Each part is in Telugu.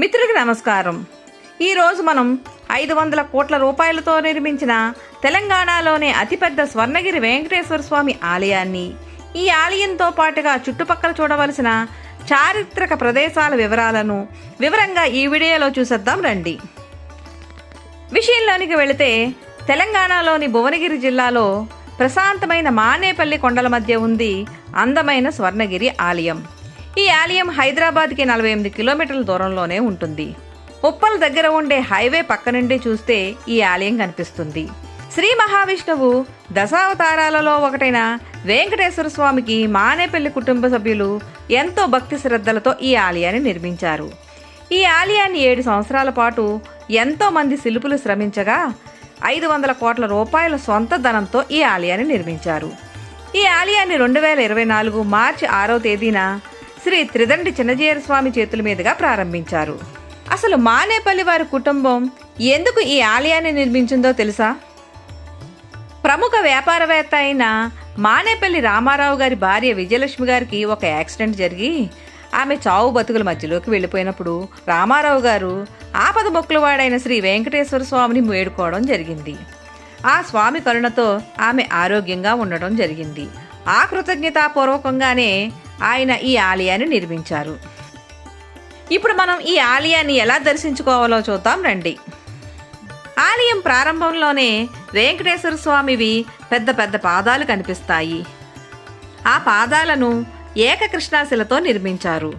మిత్రులకి నమస్కారం. ఈరోజు మనం ఐదు వందల కోట్ల రూపాయలతో నిర్మించిన తెలంగాణలోనే అతిపెద్ద స్వర్ణగిరి వెంకటేశ్వర స్వామి ఆలయాన్ని ఈ ఆలయంతో పాటుగా చుట్టుపక్కల చూడవలసిన చారిత్రక ప్రదేశాల వివరాలను వివరంగా ఈ వీడియోలో చూసేద్దాం రండి. విషయంలోనికి వెళితే తెలంగాణలోని భువనగిరి జిల్లాలో ప్రశాంతమైన మానేపల్లి కొండల మధ్య ఉంది అందమైన స్వర్ణగిరి ఆలయం. ఈ ఆలయం హైదరాబాద్కి నలభై ఎనిమిది కిలోమీటర్ల దూరంలోనే ఉంటుంది. ఉప్పల దగ్గర ఉండే హైవే పక్క నుండి చూస్తే ఈ ఆలయం కనిపిస్తుంది. శ్రీ మహావిష్ణువు దశావతారాలలో ఒకటైన వెంకటేశ్వర స్వామికి మానేపల్లి కుటుంబ సభ్యులు ఎంతో భక్తి శ్రద్ధలతో ఈ ఆలయాన్ని నిర్మించారు. ఈ ఆలయాన్ని ఏడు సంవత్సరాల పాటు ఎంతో మంది శిల్పులు శ్రమించగా ఐదు వందల కోట్ల రూపాయల సొంత ధనంతో ఈ ఆలయాన్ని నిర్మించారు. ఈ ఆలయాన్ని రెండు వేల ఇరవై నాలుగు మార్చి ఆరో తేదీన శ్రీ త్రిదండి చిన్నజీయర స్వామి చేతుల మీదుగా ప్రారంభించారు. అసలు మానేపల్లి వారి కుటుంబం ఎందుకు ఈ ఆలయాన్ని నిర్మించిందో తెలుసా? ప్రముఖ వ్యాపారవేత్త అయిన మానేపల్లి రామారావు గారి భార్య విజయలక్ష్మి గారికి ఒక యాక్సిడెంట్ జరిగి ఆమె చావు బతుకుల మధ్యలోకి వెళ్ళిపోయినప్పుడు రామారావు గారు ఆపద మొక్కులవాడైన శ్రీ వెంకటేశ్వర స్వామిని వేడుకోవడం జరిగింది. ఆ స్వామి కరుణతో ఆమె ఆరోగ్యంగా ఉండడం జరిగింది. ఆ కృతజ్ఞతాపూర్వకంగానే ఆయన ఈ ఆలయాన్ని నిర్మించారు. ఇప్పుడు మనం ఈ ఆలయాన్ని ఎలా దర్శించుకోవాలో చూద్దాం రండి. ఆలయం ప్రారంభంలోనే వెంకటేశ్వర స్వామివి పెద్ద పెద్ద పాదాలు కనిపిస్తాయి. ఆ పాదాలను ఏకకృష్ణాశిలతో నిర్మించారు.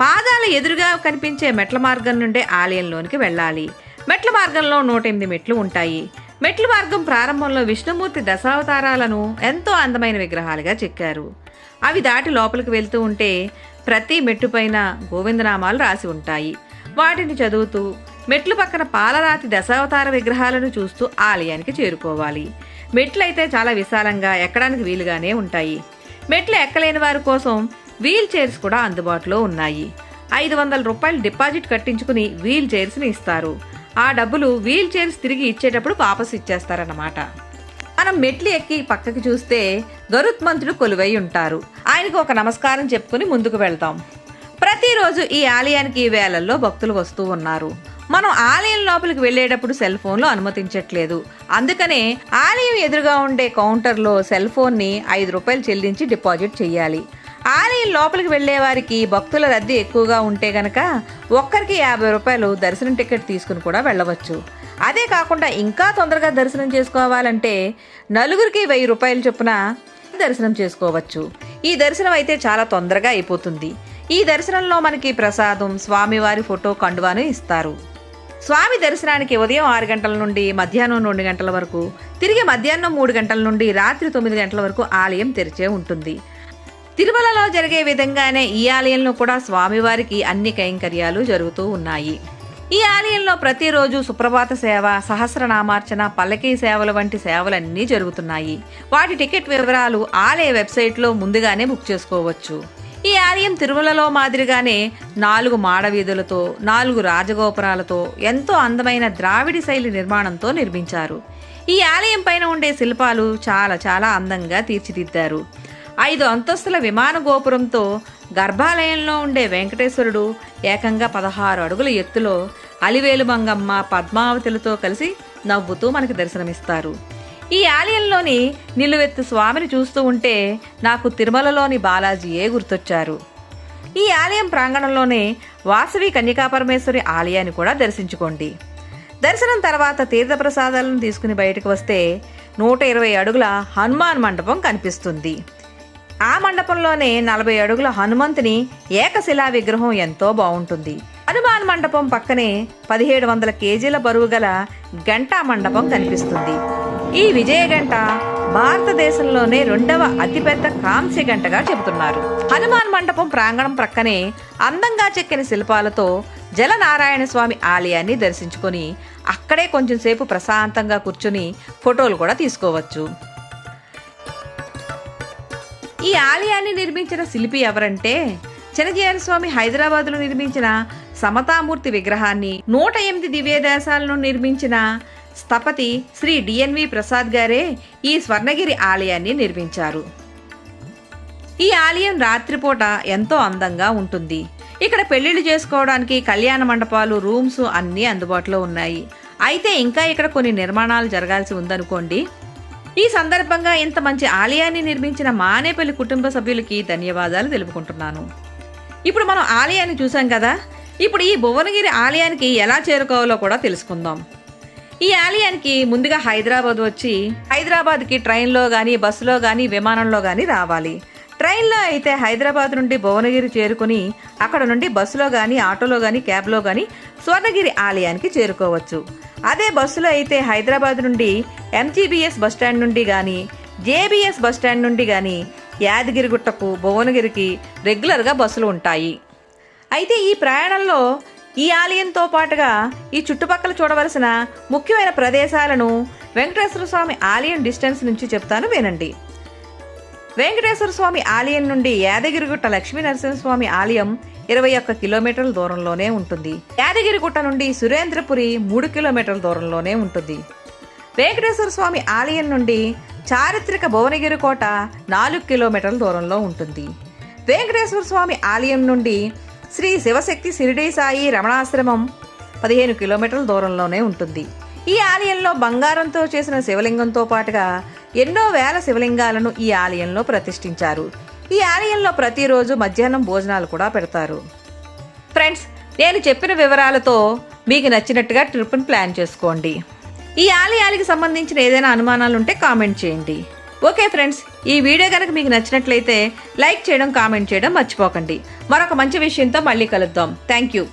పాదాల ఎదురుగా కనిపించే మెట్ల మార్గం నుండే ఆలయంలోనికి వెళ్ళాలి. మెట్ల మార్గంలో నూట ఎనిమిది మెట్లు ఉంటాయి. మెట్ల మార్గం ప్రారంభంలో విష్ణుమూర్తి దశావతారాలను ఎంతో అందమైన విగ్రహాలుగా చెక్కారు. అవి దాటి లోపలికి వెళ్తూ ఉంటే ప్రతి మెట్టుపైన గోవిందనామాలు రాసి ఉంటాయి. వాటిని చదువుతూ మెట్లు పక్కన పాలరాతి దశావతార విగ్రహాలను చూస్తూ ఆలయానికి చేరుకోవాలి. మెట్లు అయితే చాలా విశాలంగా ఎక్కడానికి వీలుగానే ఉంటాయి. మెట్లు ఎక్కలేని వారి కోసం వీల్ చైర్స్ కూడా అందుబాటులో ఉన్నాయి. ఐదు వందల రూపాయలు డిపాజిట్ కట్టించుకుని వీల్ చైర్స్ని ఇస్తారు. ఆ డబ్బులు వీల్ చైర్స్ తిరిగి ఇచ్చేటప్పుడు వాపసు ఇచ్చేస్తారన్నమాట. మనం మెట్లు ఎక్కి పక్కకి చూస్తే గరుత్మంతుడు కొలువై ఉంటారు. ఆయనకు ఒక నమస్కారం చెప్పుకుని ముందుకు వెళ్తాం. ప్రతిరోజు ఈ ఆలయానికి వేలల్లో భక్తులు వస్తూ ఉన్నారు. మనం ఆలయం లోపలికి వెళ్ళేటప్పుడు సెల్ ఫోన్లు అనుమతించట్లేదు. అందుకనే ఆలయం ఎదురుగా ఉండే కౌంటర్లో సెల్ ఫోన్ని ఐదు రూపాయలు చెల్లించి డిపాజిట్ చేయాలి ఆలయం లోపలికి వెళ్ళేవారికి భక్తుల రద్దీ ఎక్కువగా ఉంటే గనక ఒక్కరికి యాభై రూపాయలు దర్శనం టికెట్ తీసుకుని కూడా వెళ్ళవచ్చు. అదే కాకుండా ఇంకా తొందరగా దర్శనం చేసుకోవాలంటే నలుగురికి వెయ్యి రూపాయలు చొప్పున దర్శనం చేసుకోవచ్చు. ఈ దర్శనం అయితే చాలా తొందరగా అయిపోతుంది. ఈ దర్శనంలో మనకి ప్రసాదం స్వామివారి ఫోటో కండువాను ఇస్తారు. స్వామి దర్శనానికి ఉదయం ఆరు గంటల నుండి మధ్యాహ్నం రెండు గంటల వరకు తిరిగి మధ్యాహ్నం మూడు గంటల నుండి రాత్రి తొమ్మిది గంటల వరకు ఆలయం తెరిచే ఉంటుంది. తిరుమలలో జరిగే విధంగానే ఈ ఆలయంలో కూడా స్వామివారికి అన్ని కైంకర్యాలు జరుగుతూ ఉన్నాయి. ఈ ఆలయంలో ప్రతిరోజు సుప్రభాత సేవ సహస్రనామార్చన పల్లకీ సేవల వంటి సేవలన్నీ జరుగుతున్నాయి. వాటి టికెట్ వివరాలు ఆలయ వెబ్సైట్లో ముందుగానే బుక్ చేసుకోవచ్చు. ఈ ఆలయం తిరుమలలో మాదిరిగానే నాలుగు మాడవీధులతో నాలుగు రాజగోపురాలతో ఎంతో అందమైన ద్రావిడి శైలి నిర్మాణంతో నిర్మించారు. ఈ ఆలయం పైన ఉండే శిల్పాలు చాలా చాలా అందంగా తీర్చిదిద్దారు. ఐదు అంతస్తుల విమాన గోపురంతో గర్భాలయంలో ఉండే వెంకటేశ్వరుడు ఏకంగా పదహారు అడుగుల ఎత్తులో అలివేలు మంగమ్మ పద్మావతులతో కలిసి నవ్వుతూ మనకి దర్శనమిస్తారు. ఈ ఆలయంలోని నిలువెత్తు స్వామిని చూస్తూ ఉంటే నాకు తిరుమలలోని బాలాజీయే గుర్తొచ్చారు. ఈ ఆలయం ప్రాంగణంలోనే వాసవి కన్యకాపరమేశ్వరి ఆలయాన్ని కూడా దర్శించుకోండి. దర్శనం తర్వాత తీర్థప్రసాదాలను తీసుకుని బయటకు వస్తే నూట ఇరవై అడుగుల హనుమాన్ మండపం కనిపిస్తుంది. ఆ మండపంలోనే నలభై అడుగుల హనుమంతుని ఏకశిలా విగ్రహం ఎంతో బాగుంటుంది హనుమాన్ మండపం పక్కనే పదిహేడు వందల కేజీల బరువు గల గంటా మండపం కనిపిస్తుంది. ఈ విజయ గంట భారతదేశంలోనే రెండవ అతిపెద్ద కాంస్య గంటగా చెబుతున్నారు. హనుమాన్ మండపం ప్రాంగణం ప్రక్కనే అందంగా చెక్కిన శిల్పాలతో జలనారాయణ స్వామి ఆలయాన్ని దర్శించుకొని అక్కడే కొంచెం సేపు ప్రశాంతంగా కూర్చుని ఫోటోలు కూడా తీసుకోవచ్చు. ఈ ఆలయాన్ని నిర్మించిన శిల్పి ఎవరంటే చినజీయర స్వామి హైదరాబాద్లో నిర్మించిన సమతామూర్తి విగ్రహాన్ని నూట ఎనిమిది దివ్యదేశాలను నిర్మించిన స్థపతి శ్రీ డిఎన్వి ప్రసాద్ గారే ఈ స్వర్ణగిరి ఆలయాన్ని నిర్మించారు. ఈ ఆలయం రాత్రిపూట ఎంతో అందంగా ఉంటుంది. ఇక్కడ పెళ్ళిళ్ళు చేసుకోవడానికి కళ్యాణ మండపాలు రూమ్స్ అన్నీ అందుబాటులో ఉన్నాయి. అయితే ఇంకా ఇక్కడ కొన్ని నిర్మాణాలు జరగాల్సి ఉందనుకోండి. ఈ సందర్భంగా ఇంత మంచి ఆలయాన్ని నిర్మించిన మానేపల్లి కుటుంబ సభ్యులకి ధన్యవాదాలు తెలుపుకుంటున్నాను. ఇప్పుడు మనం ఆలయాన్ని చూసాం కదా? ఇప్పుడు ఈ భువనగిరి ఆలయానికి ఎలా చేరుకోవాలో కూడా తెలుసుకుందాం. ఈ ఆలయానికి ముందుగా హైదరాబాద్ వచ్చి హైదరాబాద్కి ట్రైన్లో కానీ బస్సులో కానీ విమానంలో కానీ రావాలి. ట్రైన్లో అయితే హైదరాబాద్ నుండి భువనగిరి చేరుకుని అక్కడ నుండి బస్సులో కానీ ఆటోలో కానీ క్యాబ్లో కానీ స్వర్ణగిరి ఆలయానికి చేరుకోవచ్చు. అదే బస్సులో అయితే హైదరాబాద్ నుండి ఎంజీబీఎస్ బస్టాండ్ నుండి కానీ జేబీఎస్ బస్టాండ్ నుండి కానీ యాదగిరిగుట్టకు భువనగిరికి రెగ్యులర్గా బస్సులు ఉంటాయి. అయితే ఈ ప్రయాణంలో ఈ ఆలయంతో పాటుగా ఈ చుట్టుపక్కల చూడవలసిన ముఖ్యమైన ప్రదేశాలను వెంకటేశ్వర స్వామి ఆలయం డిస్టెన్స్ నుంచి చెప్తాను వినండి. వెంకటేశ్వర స్వామి ఆలయం నుండి యాదగిరిగుట్ట లక్ష్మీ నరసింహస్వామి ఆలయం ఇరవై ఒక్క కిలోమీటర్ల దూరంలోనే ఉంటుంది. యాదగిరిగుట్ట నుండి సురేంద్రపురి మూడు కిలోమీటర్ల దూరంలోనే ఉంటుంది. వెంకటేశ్వర స్వామి ఆలయం నుండి చారిత్రక భువనగిరి కోట నాలుగు కిలోమీటర్ల దూరంలో ఉంటుంది. వెంకటేశ్వర స్వామి ఆలయం నుండి శ్రీ శివశక్తి సిరిడి సాయి రమణాశ్రమం పదిహేను కిలోమీటర్ల దూరంలోనే ఉంటుంది. ఈ ఆలయంలో బంగారంతో చేసిన శివలింగంతో పాటుగా ఎన్నో వేల శివలింగాలను ఈ ఆలయంలో ప్రతిష్ఠించారు. ఈ ఆలయంలో ప్రతిరోజు మధ్యాహ్నం భోజనాలు కూడా పెడతారు. ఫ్రెండ్స్ నేను చెప్పిన వివరాలతో మీకు నచ్చినట్టుగా ట్రిప్ని ప్లాన్ చేసుకోండి. ఈ ఆలయానికి సంబంధించిన ఏదైనా అనుమానాలు ఉంటే కామెంట్ చేయండి. ఓకే ఫ్రెండ్స్ ఈ వీడియో కనుక మీకు నచ్చినట్లయితే లైక్ చేయడం కామెంట్ చేయడం మర్చిపోకండి. మరొక మంచి విషయంతో మళ్ళీ కలుద్దాం. Thank you.